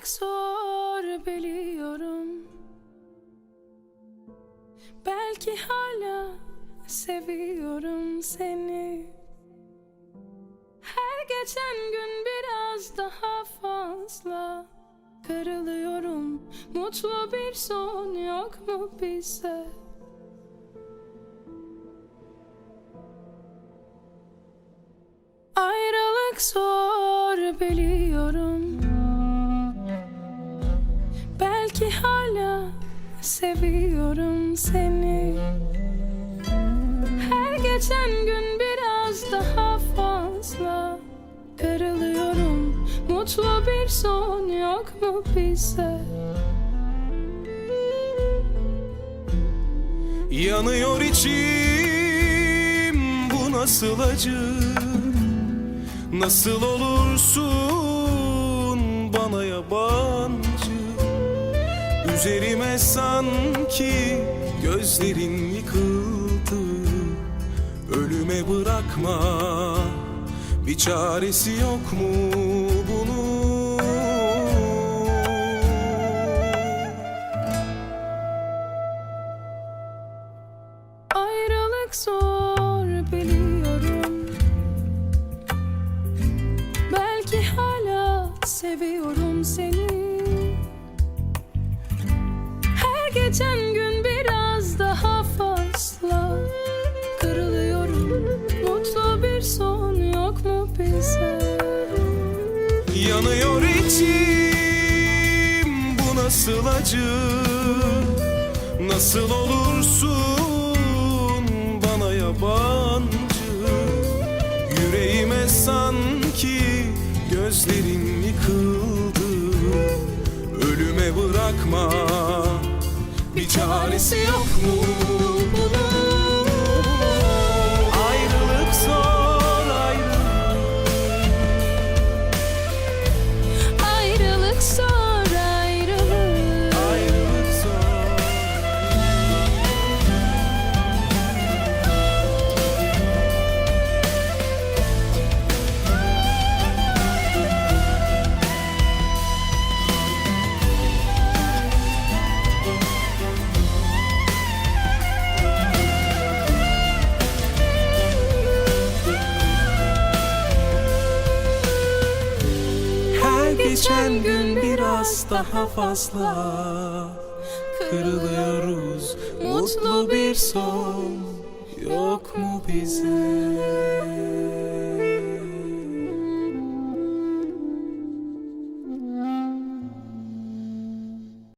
Ayrılık zor biliyorum. Belki hala seviyorum seni. Her geçen gün biraz daha fazla Kırılıyorum. Mutlu bir son yok mu bize? Ayrılık zor biliyorum seviyorum seni. Her geçen gün biraz daha fazla Kırılıyorum. Mutlu bir son yok mu bize? Yanıyor içim bu nasıl acı? Nasıl olursun Üzerime sanki gözlerin yıkıldı. Ölüme bırakma bir çaresi yok mu bunun? Ayrılık zor biliyorum. Belki hala seviyorum seni Yanıyor içim bu nasıl acı? Nasıl olursun bana yabancı? Yüreğime sanki gözlerin yıkıldı. Ölüme bırakma bir çaresi yok mu geçen gün biraz daha fazla Kırılıyoruz. Mutlu bir son Yok mu bize